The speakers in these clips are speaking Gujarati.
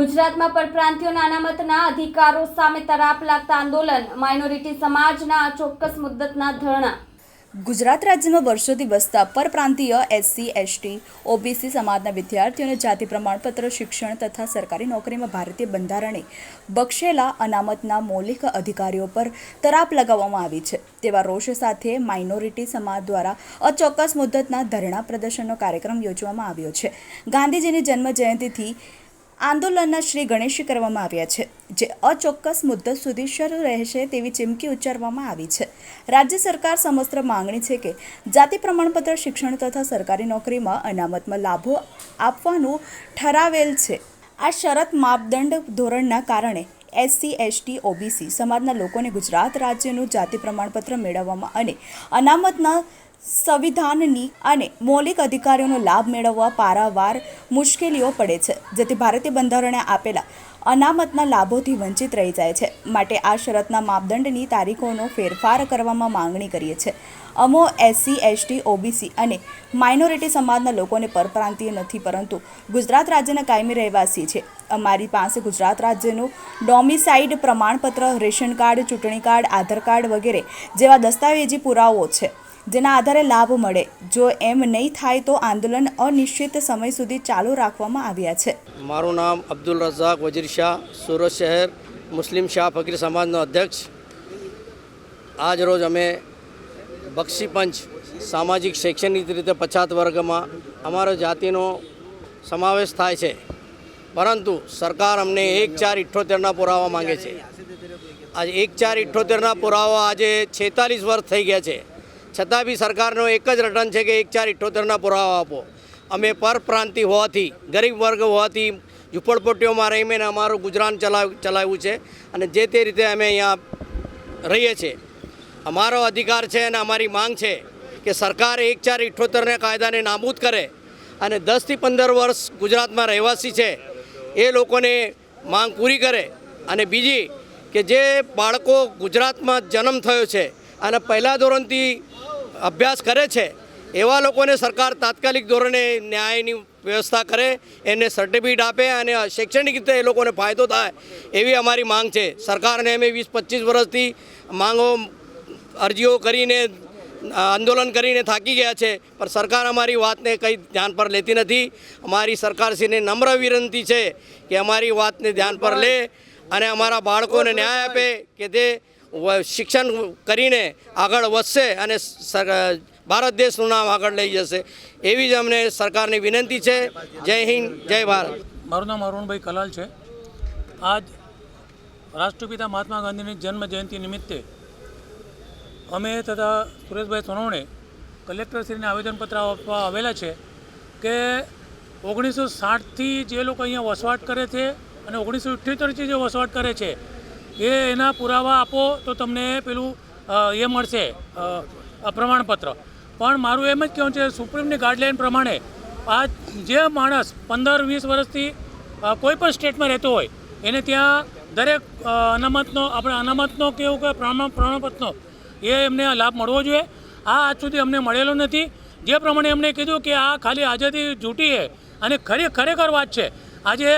ગુજરાતમાં પરપ્રાંતિયોના અનામતના અધિકારો સામે તરાપ લાગતા આંદોલન, માઇનોરિટી સમાજના ચોક્કસ મુદ્દતના ધરણા. ગુજરાત રાજ્યમાં વર્ષોથી વસતા પરપ્રાંતીય એસસી, એસટી, ઓબીસી સમાજના વિદ્યાર્થીઓને જાતિ પ્રમાણપત્ર, શિક્ષણ તથા સરકારી નોકરીમાં ભારતીય બંધારણે બક્ષેલા અનામતના મૌલિક અધિકારીઓ પર તરાપ લગાવવામાં આવી છે. તેવા રોષ સાથે માઇનોરિટી સમાજ દ્વારા અચોક્કસ મુદ્દતના ધરણા પ્રદર્શનનો કાર્યક્રમ યોજવામાં આવ્યો છે. ગાંધીજીની જન્મ જયંતિથી આંદોલનના શ્રી ગણેશ કરવામાં આવ્યા છે, જે અચોક્કસ મુદ્દત સુધી શરૂ રહેશે તેવી ચીમકી ઉચ્ચારવામાં આવી છે. રાજ્ય સરકાર સમસ્ત માંગણી છે કે જાતિ પ્રમાણપત્ર, શિક્ષણ તથા સરકારી નોકરીમાં અનામતમાં લાભો આપવાનું ઠરાવેલ છે. આ શરત માપદંડ ધોરણના કારણે એસસી, એસટી, ઓબીસી સમાજના લોકોને ગુજરાત રાજ્યનું જાતિ પ્રમાણપત્ર મેળવવામાં અને અનામતના સંવિધાનની અને મૌલિક અધિકારીઓનો લાભ મેળવવા પારાવાર મુશ્કેલીઓ પડે છે, જેથી ભારતીય બંધારણે આપેલા અનામતના લાભોથી વંચિત રહી જાય છે. માટે આ શરતના માપદંડની તારીખોનો ફેરફાર કરવામાં માંગણી કરીએ છીએ. અમો એસસી એસટી ઓબીસી અને માઇનોરિટી સમાજના લોકોને પરપ્રાંતીય નથી, પરંતુ ગુજરાત રાજ્યના કાયમી રહેવાસી છે. અમારી પાસે ગુજરાત રાજ્યનું ડોમિસાઇડ પ્રમાણપત્ર, રેશન કાર્ડ, ચૂંટણી કાર્ડ, આધાર કાર્ડ વગેરે જેવા દસ્તાવેજી પુરાવો છે. જેના આધારે લાભ મળે. જો એમ નહીં થાય તો આંદોલન અનિશ્ચિત સમય સુધી ચાલુ રાખવામાં આવ્યા છે. મારું નામ અબ્દુલ રઝાક વજીર શાહ, સુરત શહેર, મુસ્લિમ શાહ ફકીર સમાજનો અધ્યક્ષ. આજ રોજ અમે બક્ષીપંચ સામાજિક શૈક્ષણિક રીતે પછાત વર્ગમાં અમારો જાતિનો સમાવેશ થાય છે. પરંતુ સરકાર અમને એક ચાર ઇઠ્ઠોતેરના પુરાવા માંગે છે. આજે એક ચાર ઇઠ્ઠોતેરના પુરાવા આજે છેતાલીસ વર્ષ થઈ ગયા છે. છતાં બી સરકારનો એક જ રટન છે કે એક ચાર ઇઠ્ઠોતેરના પુરાવા આપો. અમે પરપ્રાંતિ હોવાથી, ગરીબ વર્ગ હોવાથી ઝૂંપડપટ્ટીઓમાં રહીને અમારું ગુજરાન ચલાવ, ચલાવ્યું છે અને જે તે રીતે અમે અહીંયા રહીએ છીએ. અમારો અધિકાર છે અને અમારી માંગ છે કે સરકાર એક ચાર ઇઠ્ઠોતેરને કાયદાને નાબૂદ કરે અને દસથી પંદર વર્ષ ગુજરાતમાં રહેવાસી છે એ લોકોને માંગ પૂરી કરે. અને બીજી કે જે બાળકો ગુજરાતમાં જન્મ થયો છે અને પહેલાં ધોરણથી અભ્યાસ કરે છે, એવા લોકોને સરકાર તાત્કાલિક ધોરણે ન્યાયની વ્યવસ્થા કરે, એને સર્ટિફિકેટ આપે અને શૈક્ષણિક રીતે એ લોકોને ફાયદો થાય એવી અમારી માંગ છે. સરકારને અમે વીસ પચીસ વર્ષથી માંગો, અરજીઓ કરીને, આંદોલન કરીને થાકી ગયા છે, પણ સરકાર અમારી વાતને કંઈ ધ્યાન પર લેતી નથી. અમારી સરકારશ્રીને નમ્ર વિનંતી છે કે અમારી વાતને ધ્યાન પર લે અને અમારા બાળકોને ન્યાય આપે કે તે શિક્ષણ કરીને આગળ વધશે અને ભારત દેશનું નામ આગળ લઈ જશે. એવી જ અમને સરકારની વિનંતી છે. જય હિન્દ, જય ભારત. મારું નામ અરુણભાઈ કલાલ છે. આજ રાષ્ટ્રપિતા મહાત્મા ગાંધીની જન્મ જયંતિ નિમિત્તે અમે તથા સુરેશભાઈ સોનવણે કલેક્ટરશ્રીને આવેદનપત્ર આપવા આવેલા છે કે ઓગણીસો સાઠથી જે લોકો અહીંયા વસવાટ કરે છે અને ઓગણીસો અઠ્યોતેરથી જે વસવાટ કરે છે એ એના પુરાવા આપો તો તમને પેલું એ મળશે પ્રમાણપત્ર. પણ મારું એમ જ કહેવું છે સુપ્રીમની ગાઈડલાઈન પ્રમાણે આ જે માણસ પંદર, વીસ વર્ષથી કોઈ પણ સ્ટેટમાં રહેતો હોય, એને ત્યાં દરેક અનામતનો, આપણે અનામતનો કે એવું કે પ્રમાણ પ્રમાણપત્રનો એ એમને લાભ મળવો જોઈએ. આ આજ સુધી અમને મળેલો નથી. જે પ્રમાણે એમણે કીધું કે આ ખાલી આઝાદી જૂટી છે અને ખરી, ખરેખર વાત છે. આજે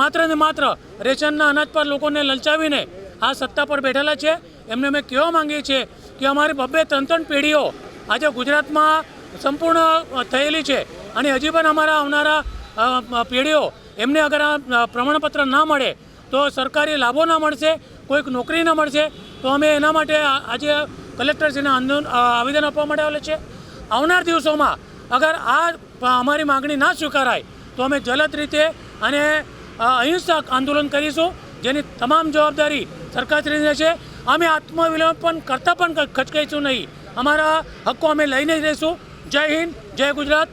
માત્ર ને માત્ર રેશનના અનાજ પર લોકોને લલચાવીને આ સત્તા પર બેઠેલા છે. એમને અમે કહેવા માંગીએ છીએ કે અમારી બબ્બે ત્રણ ત્રણ પેઢીઓ આજે ગુજરાતમાં સંપૂર્ણ થયેલી છે. અને હજી પણ અમારા આવનારા પેઢીઓ એમને અગર આ પ્રમાણપત્ર ના મળે, તો સરકારી લાભો ના મળશે, કોઈક નોકરી ના મળશે, તો અમે એના માટે આજે કલેક્ટરશ્રીને આંદોલન આવેદન આપવા માટે આવેલા છે. આવનાર દિવસોમાં અગર આ અમારી માગણી ના સ્વીકારાય તો અમે જલદ રીતે અને અહિંસક આંદોલન કરીશું, જેની તમામ જવાબદારી સરકારશ્રીને છે અમે આત્મવિલોપન કરતાં પણ ખચકાઈશું નહીં. અમારા હક્કો અમે લઈને જ રહીશું. જય હિન્દ, જય ગુજરાત.